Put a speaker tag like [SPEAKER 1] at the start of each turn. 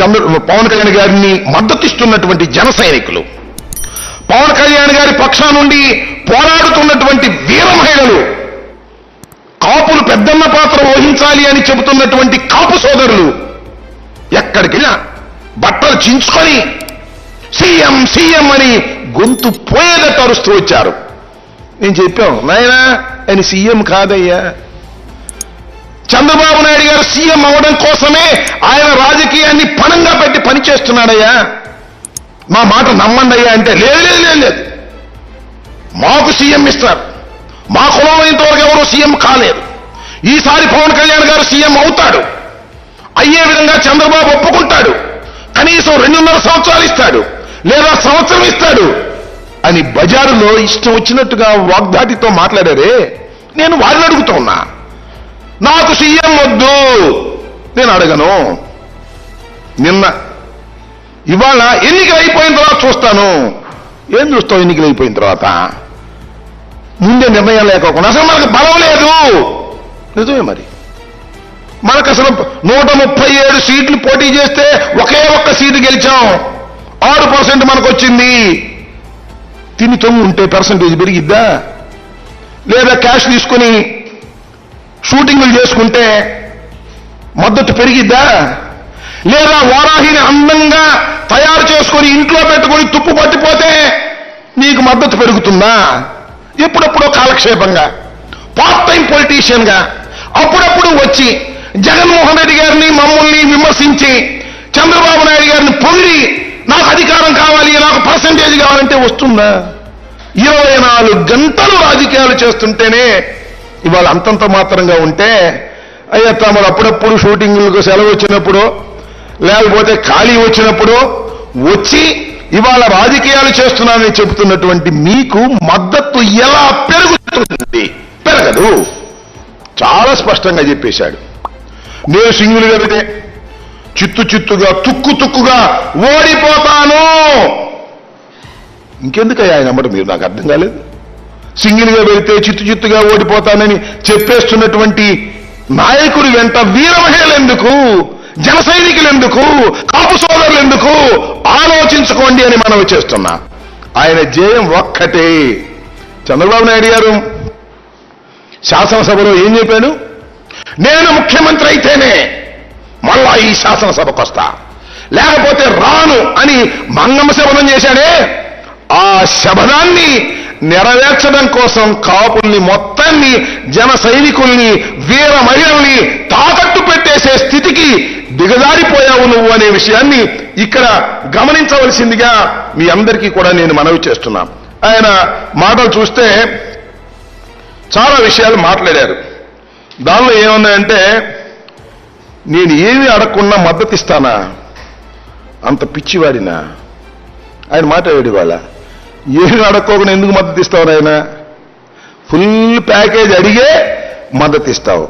[SPEAKER 1] చంద్ర పవన్ కళ్యాణ్ గారిని మద్దతిస్తున్నటువంటి జన సైనికులు పవన్ కళ్యాణ్ గారి పక్షా నుండి పోరాడుతున్నటువంటి వీర మహిళలు కాపులు పెద్దన్న పాత్ర వహించాలి అని చెబుతున్నటువంటి కాపు సోదరులు ఎక్కడికి బట్టలు చించుకొని సీఎం సీఎం అని గొంతు పోయేదట్టు అరుస్తూ వచ్చారు. నేను చెప్పాను నాయనా అని సీఎం కాదయ్యా. చంద్రబాబు నాయుడు గారు సీఎం అవడం కోసమే పణంగా పనిచేస్తున్నాడయ్యా? మా మాట నమ్మండి అయ్యా అంటే లేదు లేదు లేదు లేదు. మాకు సీఎం ఇస్తారు మా కులంలో ఇంతవరకు ఎవరు సీఎం కాలేదు. ఈసారి పవన్ కళ్యాణ్ గారు సీఎం అవుతాడు. అయ్యే విధంగా చంద్రబాబు ఒప్పుకుంటాడు. కనీసం రెండున్నర సంవత్సరాలు ఇస్తాడు. లేదా సంవత్సరం ఇస్తాడు. అని బజారులో ఇష్టం వచ్చినట్టుగా వాగ్దాటితో మాట్లాడారే. నేను వారిని అడుగుతూ ఉన్నా. నాకు సీఎం వద్దు. నేను అడగను. నిన్న ఇవాళ ఎన్నికలు అయిపోయిన తర్వాత చూస్తాను. ఏం చూస్తావు ఎన్నికలు అయిపోయిన తర్వాత? ముందే నిర్ణయం లేకోకుండా. అసలు మనకు బలం లేదు. నిజమే మరి. మనకు అసలు నూట ముప్పై ఏడు సీట్లు పోటీ చేస్తే ఒకే ఒక్క సీటు గెలిచాం. ఆరు పర్సెంట్ మనకు వచ్చింది. తిని తొమ్మిది ఉంటే పర్సంటేజ్ పెరిగిద్దా? లేదా క్యాష్ తీసుకుని షూటింగ్లు చేసుకుంటే మద్దతు పెరిగిద్దా? లేదా వారాహిని అందంగా తయారు చేసుకొని ఇంట్లో పెట్టుకొని తుప్పు పట్టిపోతే నీకు మద్దతు పెరుగుతుందా? ఎప్పుడప్పుడో కాలక్షేపంగా పార్ట్ టైం పొలిటీషియన్గా అప్పుడప్పుడు వచ్చి జగన్మోహన్ రెడ్డి గారిని మమ్మల్ని విమర్శించి చంద్రబాబు నాయుడు గారిని పొగిడి నాకు అధికారం కావాలి నాకు పర్సంటేజ్ కావాలంటే వస్తుందా? ఇరవై నాలుగు గంటలు రాజకీయాలు చేస్తుంటేనే ఇవాళ అంతంత మాత్రంగా ఉంటే అయ్యా తమరు అప్పుడప్పుడు షూటింగ్లకు సెలవు వచ్చినప్పుడు లేకపోతే ఖాళీ వచ్చినప్పుడు వచ్చి ఇవాళ రాజకీయాలు చేస్తున్నానని చెబుతున్నటువంటి మీకు మద్దతు ఎలా పెరుగుతుంది? పెరగదు. చాలా స్పష్టంగా చెప్పేశాడు. నేను సింగులు కలిగితే చిత్తు చిత్తుగా తుక్కు తుక్కుగా ఓడిపోతాను. ఇంకెందుకయ్యా ఆయన నమ్మడం మీరు నాకు అర్థం కాలేదు. సింగిల్గా వెళితే చిత్తు చిత్తుగా ఓడిపోతానని చెప్పేస్తున్నటువంటి నాయకుడి వెంట వీర ఎందుకు? జన సైనికులు ఎందుకు కాపు సోదరులు ఎందుకు ఆలోచించుకోండి అని మనం చేస్తున్నా. ఆయన జయం ఒక్కటే. చంద్రబాబు నాయుడు గారు శాసనసభలో ఏం చెప్పాడు? నేను ముఖ్యమంత్రి అయితేనే మళ్ళా ఈ శాసనసభకు వస్తా. లేకపోతే రాను అని మంగమ్మ శపథం చేశాడే. ఆ శబదాన్ని నెరవేర్చడం కోసం కాపుల్ని మొత్తాన్ని జన సైనికుల్ని వీర మహిళల్ని తాకట్టు చేసే స్థితికి దిగజారిపోయావు నువ్వు అనే విషయాన్ని ఇక్కడ గమనించవలసిందిగా మీ అందరికీ కూడా నేను మనవి చేస్తున్నా. ఆయన మాటలు చూస్తే చాలా విషయాలు మాట్లాడారు. దానిలో ఏమున్నాయంటే నేను ఏమి అడగకుండా మద్దతు ఇస్తానా అంత పిచ్చివాడినా? ఆయన మాట్లాడాడు వాళ్ళ ఏమి అడగకోకుండా ఎందుకు మద్దతు ఇస్తావు ఆయన ఫుల్ ప్యాకేజ్ అడిగే మద్దతు ఇస్తావు